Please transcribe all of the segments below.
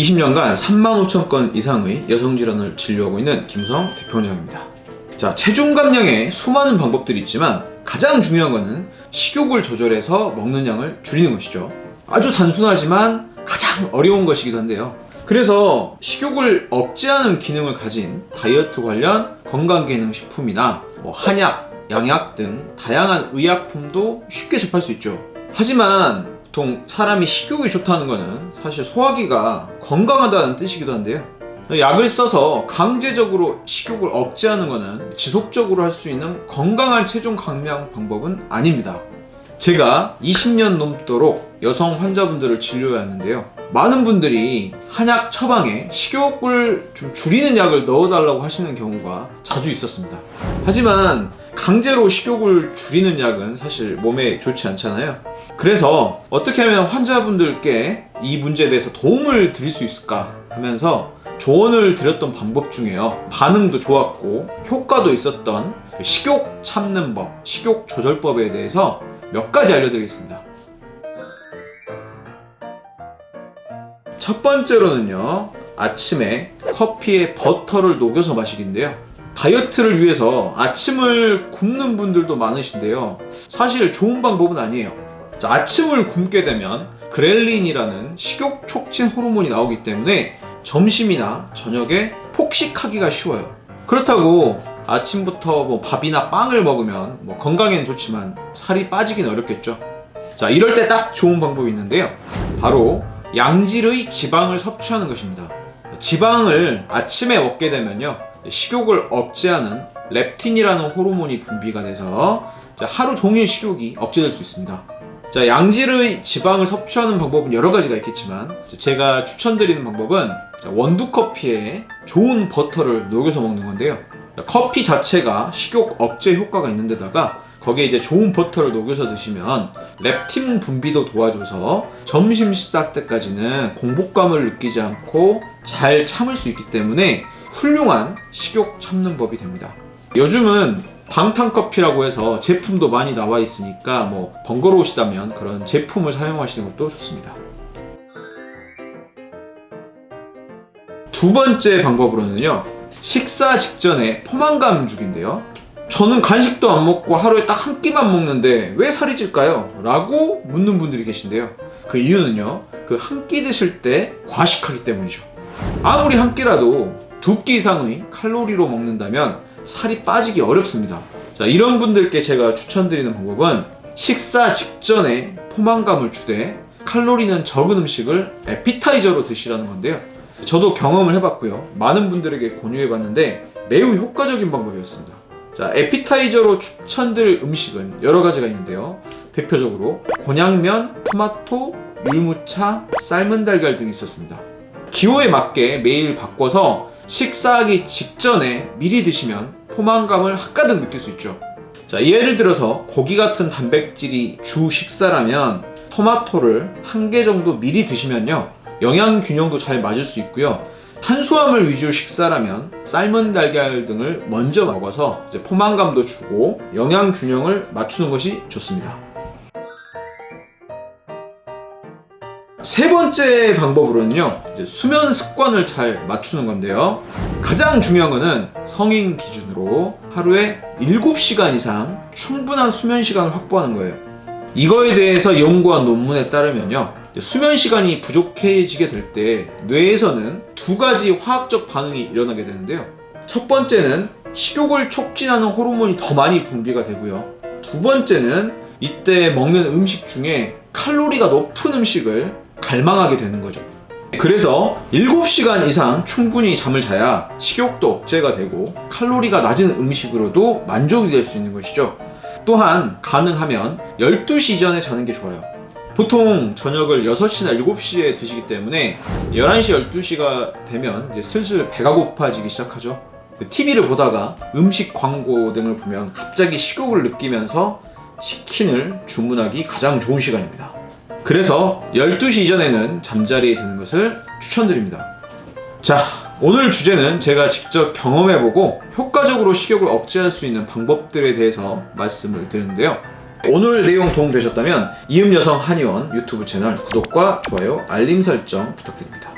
20년간 3만 5천 건 이상의 여성 질환을 진료하고 있는 김성 대표원장입니다. 자, 체중 감량에 수많은 방법들이 있지만 가장 중요한 것은 식욕을 조절해서 먹는 양을 줄이는 것이죠. 아주 단순하지만 가장 어려운 것이기도 한데요. 그래서 식욕을 억제하는 기능을 가진 다이어트 관련 건강기능식품이나 뭐 한약, 양약 등 다양한 의약품도 쉽게 접할 수 있죠. 하지만 보통 사람이 식욕이 좋다는 것은 사실 소화기가 건강하다는 뜻이기도 한데요. 약을 써서 강제적으로 식욕을 억제하는 것은 지속적으로 할 수 있는 건강한 체중 감량 방법은 아닙니다. 제가 20년 넘도록 여성 환자분들을 진료했는데요. 많은 분들이 한약 처방에 식욕을 좀 줄이는 약을 넣어달라고 하시는 경우가 자주 있었습니다. 하지만 강제로 식욕을 줄이는 약은 사실 몸에 좋지 않잖아요. 그래서 어떻게 하면 환자분들께 이 문제에 대해서 도움을 드릴 수 있을까 하면서 조언을 드렸던 방법 중에요. 반응도 좋았고 효과도 있었던 식욕 참는 법, 식욕 조절법에 대해서 몇 가지 알려드리겠습니다. 첫 번째로는요, 아침에 커피에 버터를 녹여서 마시기인데요. 다이어트를 위해서 아침을 굶는 분들도 많으신데요. 사실 좋은 방법은 아니에요. 자, 아침을 굶게 되면 그렐린이라는 식욕 촉진 호르몬이 나오기 때문에 점심이나 저녁에 폭식하기가 쉬워요. 그렇다고 아침부터 뭐 밥이나 빵을 먹으면 뭐 건강에는 좋지만 살이 빠지긴 어렵겠죠. 자, 이럴 때 딱 좋은 방법이 있는데요. 바로 양질의 지방을 섭취하는 것입니다. 지방을 아침에 먹게 되면요. 식욕을 억제하는 렙틴이라는 호르몬이 분비가 돼서 자, 하루 종일 식욕이 억제될 수 있습니다. 자, 양질의 지방을 섭취하는 방법은 여러 가지가 있겠지만 자, 제가 추천드리는 방법은 자, 원두 커피에 좋은 버터를 녹여서 먹는 건데요. 자, 커피 자체가 식욕 억제 효과가 있는데다가 거기에 이제 좋은 버터를 녹여서 드시면 렙틴 분비도 도와줘서 점심 식사 때까지는 공복감을 느끼지 않고 잘 참을 수 있기 때문에 훌륭한 식욕 참는 법이 됩니다. 요즘은 방탄커피라고 해서 제품도 많이 나와 있으니까 뭐 번거로우시다면 그런 제품을 사용하시는 것도 좋습니다. 두 번째 방법으로는요. 식사 직전에 포만감 주기인데요. 저는 간식도 안 먹고 하루에 딱 한 끼만 먹는데 왜 살이 찔까요? 라고 묻는 분들이 계신데요. 그 이유는요. 그 한 끼 드실 때 과식하기 때문이죠. 아무리 한 끼라도 두 끼 이상의 칼로리로 먹는다면 살이 빠지기 어렵습니다. 자, 이런 분들께 제가 추천드리는 방법은 식사 직전에 포만감을 주되 칼로리는 적은 음식을 에피타이저로 드시라는 건데요. 저도 경험을 해봤고요. 많은 분들에게 공유해봤는데 매우 효과적인 방법이었습니다. 자, 에피타이저로 추천드릴 음식은 여러 가지가 있는데요. 대표적으로 곤약면, 토마토, 율무차, 삶은 달걀 등이 있었습니다. 기호에 맞게 매일 바꿔서 식사하기 직전에 미리 드시면 포만감을 한가득 느낄 수 있죠. 자, 예를 들어서 고기 같은 단백질이 주 식사라면 토마토를 한 개 정도 미리 드시면요. 영양 균형도 잘 맞을 수 있고요. 탄수화물 위주 식사라면 삶은 달걀 등을 먼저 먹어서 포만감도 주고 영양 균형을 맞추는 것이 좋습니다. 세 번째 방법으로는요, 수면 습관을 잘 맞추는 건데요. 가장 중요한 거는 성인 기준으로 하루에 7시간 이상 충분한 수면 시간을 확보하는 거예요. 이거에 대해서 연구한 논문에 따르면요. 수면 시간이 부족해지게 될 때 뇌에서는 두 가지 화학적 반응이 일어나게 되는데요. 첫 번째는 식욕을 촉진하는 호르몬이 더 많이 분비가 되고요. 두 번째는 이때 먹는 음식 중에 칼로리가 높은 음식을 갈망하게 되는 거죠. 그래서 7시간 이상 충분히 잠을 자야 식욕도 억제가 되고 칼로리가 낮은 음식으로도 만족이 될 수 있는 것이죠. 또한 가능하면 12시 이전에 자는 게 좋아요. 보통 저녁을 6시나 7시에 드시기 때문에 11시, 12시가 되면 이제 슬슬 배가 고파지기 시작하죠. TV를 보다가 음식 광고 등을 보면 갑자기 식욕을 느끼면서 치킨을 주문하기 가장 좋은 시간입니다. 그래서 12시 이전에는 잠자리에 드는 것을 추천드립니다. 자, 오늘 주제는 제가 직접 경험해보고 효과적으로 식욕을 억제할 수 있는 방법들에 대해서 말씀을 드렸는데요. 오늘 내용 도움되셨다면 이음여성 한의원 유튜브 채널 구독과 좋아요, 알림 설정 부탁드립니다.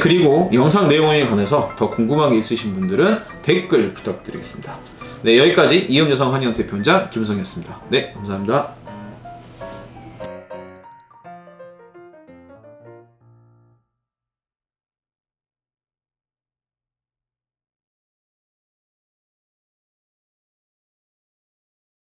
그리고 영상 내용에 관해서 더 궁금한 게 있으신 분들은 댓글 부탁드리겠습니다. 네, 여기까지 이음여성 한의원 대표원장 김성이었습니다. 네, 감사합니다.